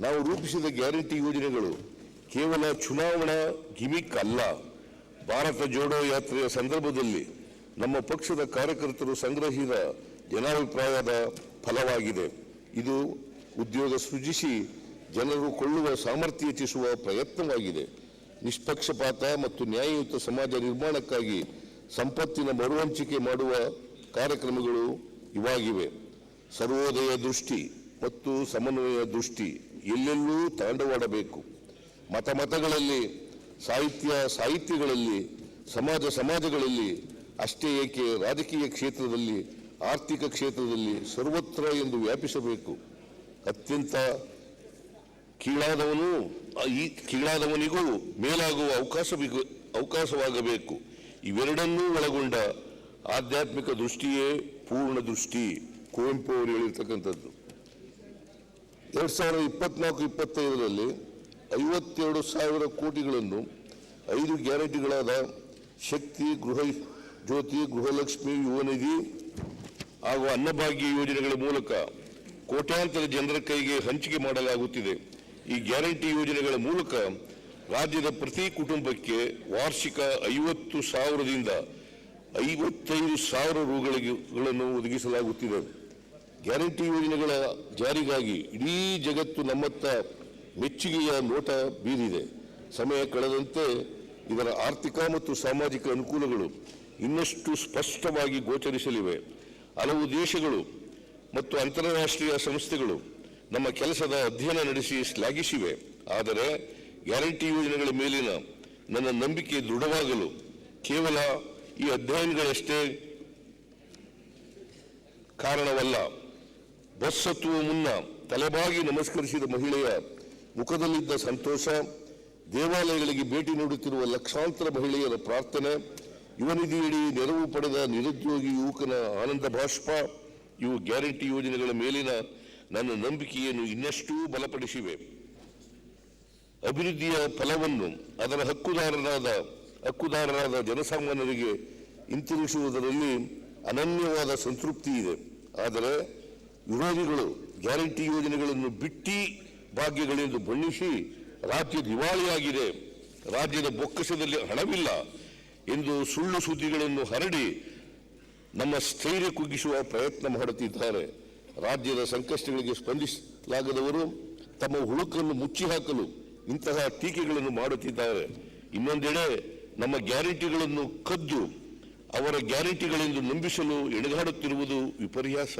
ನಾವು ರೂಪಿಸಿದ ಗ್ಯಾರಂಟಿ ಯೋಜನೆಗಳು ಕೇವಲ ಚುನಾವಣಾ ಗಿಮಿಕ್ ಅಲ್ಲ. ಭಾರತ ಜೋಡೋ ಯಾತ್ರೆಯ ಸಂದರ್ಭದಲ್ಲಿ ನಮ್ಮ ಪಕ್ಷದ ಕಾರ್ಯಕರ್ತರು ಸಂಗ್ರಹಿಸಿದ ಜನಾಭಿಪ್ರಾಯದ ಫಲವಾಗಿದೆ. ಇದು ಉದ್ಯೋಗ ಸೃಜಿಸಿ ಜನರು ಕೊಳ್ಳುವ ಸಾಮರ್ಥ್ಯ ಹೆಚ್ಚಿಸುವ ಪ್ರಯತ್ನವಾಗಿದೆ. ನಿಷ್ಪಕ್ಷಪಾತ ಮತ್ತು ನ್ಯಾಯಯುತ ಸಮಾಜ ನಿರ್ಮಾಣಕ್ಕಾಗಿ ಸಂಪತ್ತಿನ ಮರುಹಂಚಿಕೆ ಮಾಡುವ ಕಾರ್ಯಕ್ರಮಗಳು ಇವಾಗಿವೆ. ಸರ್ವೋದಯ ದೃಷ್ಟಿ ಮತ್ತು ಸಮನ್ವಯ ದೃಷ್ಟಿ ಎಲ್ಲೆಲ್ಲೂ ತಾಂಡವಾಡಬೇಕು. ಮತ ಮತಗಳಲ್ಲಿ, ಸಾಹಿತ್ಯ, ಸಾಹಿತ್ಯಗಳಲ್ಲಿ, ಸಮಾಜ ಸಮಾಜಗಳಲ್ಲಿ ಅಷ್ಟೇ ಏಕೆ ರಾಜಕೀಯ ಕ್ಷೇತ್ರದಲ್ಲಿ, ಆರ್ಥಿಕ ಕ್ಷೇತ್ರದಲ್ಲಿ ಸರ್ವತ್ರ ಎಂದು ವ್ಯಾಪಿಸಬೇಕು. ಅತ್ಯಂತ ಕೀಳಾದವನು, ಈ ಕೀಳಾದವನಿಗೂ ಮೇಲಾಗುವ ಅವಕಾಶ ಅವಕಾಶವಾಗಬೇಕು. ಇವೆರಡನ್ನೂ ಒಳಗೊಂಡ ಆಧ್ಯಾತ್ಮಿಕ ದೃಷ್ಟಿಯೇ ಪೂರ್ಣ ದೃಷ್ಟಿ. ಕುವೆಂಪು ಅವರು ಹೇಳಿರ್ತಕ್ಕಂಥದ್ದು. ಎರಡ್ ಸಾವಿರದ ಇಪ್ಪತ್ನಾಲ್ಕು, ಇಪ್ಪತ್ತೈದರಲ್ಲಿ ಐವತ್ತೆರಡು ಸಾವಿರ ಕೋಟಿಗಳನ್ನು ಐದು ಗ್ಯಾರಂಟಿಗಳಾದ ಶಕ್ತಿ, ಗೃಹ ಜ್ಯೋತಿ, ಗೃಹಲಕ್ಷ್ಮಿ, ಯುವನಿಧಿ ಹಾಗೂ ಅನ್ನಭಾಗ್ಯ ಯೋಜನೆಗಳ ಮೂಲಕ ಕೋಟ್ಯಾಂತರ ಜನರ ಕೈಗೆ ಹಂಚಿಕೆ ಮಾಡಲಾಗುತ್ತಿದೆ. ಈ ಗ್ಯಾರಂಟಿ ಯೋಜನೆಗಳ ಮೂಲಕ ರಾಜ್ಯದ ಪ್ರತಿ ಕುಟುಂಬಕ್ಕೆ ವಾರ್ಷಿಕ ಐವತ್ತು ಸಾವಿರದಿಂದ ಐವತ್ತೈದು ಸಾವಿರ ರುಗಳನ್ನು ಒದಗಿಸಲಾಗುತ್ತಿದೆ. ಗ್ಯಾರಂಟಿ ಯೋಜನೆಗಳ ಜಾರಿಗಾಗಿ ಇಡೀ ಜಗತ್ತು ನಮ್ಮತ್ತ ಮೆಚ್ಚುಗೆಯ ನೋಟ ಬೀರಿದೆ. ಸಮಯ ಕಳೆದಂತೆ ಇದರ ಆರ್ಥಿಕ ಮತ್ತು ಸಾಮಾಜಿಕ ಅನುಕೂಲಗಳು ಇನ್ನಷ್ಟು ಸ್ಪಷ್ಟವಾಗಿ ಗೋಚರಿಸಲಿವೆ. ಹಲವು ದೇಶಗಳು ಮತ್ತು ಅಂತಾರಾಷ್ಟ್ರೀಯ ಸಂಸ್ಥೆಗಳು ನಮ್ಮ ಕೆಲಸದ ಅಧ್ಯಯನ ನಡೆಸಿ ಶ್ಲಾಘಿಸಿವೆ. ಆದರೆ ಗ್ಯಾರಂಟಿ ಯೋಜನೆಗಳ ಮೇಲಿನ ನನ್ನ ನಂಬಿಕೆ ದೃಢವಾಗಲು ಕೇವಲ ಈ ಅಧ್ಯಯನಗಳಷ್ಟೇ ಕಾರಣವಲ್ಲ. ಬಸ್ ಹತ್ತುವ ಮುನ್ನ ತಲೆಬಾಗಿ ನಮಸ್ಕರಿಸಿದ ಮಹಿಳೆಯ ಮುಖದಲ್ಲಿದ್ದ ಸಂತೋಷ, ದೇವಾಲಯಗಳಿಗೆ ಭೇಟಿ ನೀಡುತ್ತಿರುವ ಲಕ್ಷಾಂತರ ಮಹಿಳೆಯರ ಪ್ರಾರ್ಥನೆ, ಯುವ ನಿಧಿಯಡಿ ನೆರವು ಪಡೆದ ನಿರುದ್ಯೋಗಿ ಯುವಕನ ಆನಂದ ಭಾಷ್ಪ ಇವು ಗ್ಯಾರಂಟಿ ಯೋಜನೆಗಳ ಮೇಲಿನ ನನ್ನ ನಂಬಿಕೆಯನ್ನು ಇನ್ನಷ್ಟೂ ಬಲಪಡಿಸಿವೆ. ಅಭಿವೃದ್ಧಿಯ ಫಲವನ್ನು ಅದರ ಹಕ್ಕುದಾರರಾದ ಹಕ್ಕುದಾರರಾದ ಜನಸಾಮಾನ್ಯರಿಗೆ ಹಿಂತಿರುಗಿಸುವುದರಲ್ಲಿ ಅನನ್ಯವಾದ ಸಂತೃಪ್ತಿ ಇದೆ. ಆದರೆ ವಿರೋಧಿಗಳು ಗ್ಯಾರಂಟಿ ಯೋಜನೆಗಳನ್ನು ಬಿಟ್ಟಿ ಭಾಗ್ಯಗಳೆಂದು ಬಣ್ಣಿಸಿ ರಾಜ್ಯ ದಿವಾಳಿಯಾಗಿದೆ ರಾಜ್ಯದ ಬೊಕ್ಕಸದಲ್ಲಿ ಹಣವಿಲ್ಲ ಎಂದು ಸುಳ್ಳು ಸುದ್ದಿಗಳನ್ನು ಹರಡಿ ನಮ್ಮ ಸ್ಥೈರ್ಯ ಕುಗ್ಗಿಸುವ ಪ್ರಯತ್ನ ಮಾಡುತ್ತಿದ್ದಾರೆ. ರಾಜ್ಯದ ಸಂಕಷ್ಟಗಳಿಗೆ ಸ್ಪಂದಿಸಲಾಗದವರು ತಮ್ಮ ಹುಳುಕನ್ನು ಮುಚ್ಚಿ ಹಾಕಲು ಇಂತಹ ಟೀಕೆಗಳನ್ನು ಮಾಡುತ್ತಿದ್ದಾರೆ. ಇನ್ನೊಂದೆಡೆ ನಮ್ಮ ಗ್ಯಾರಂಟಿಗಳನ್ನು ಕದ್ದು ಅವರ ಗ್ಯಾರಂಟಿಗಳೆಂದು ನಂಬಿಸಲು ಎಣಗಾಡುತ್ತಿರುವುದು ವಿಪರ್ಯಾಸ.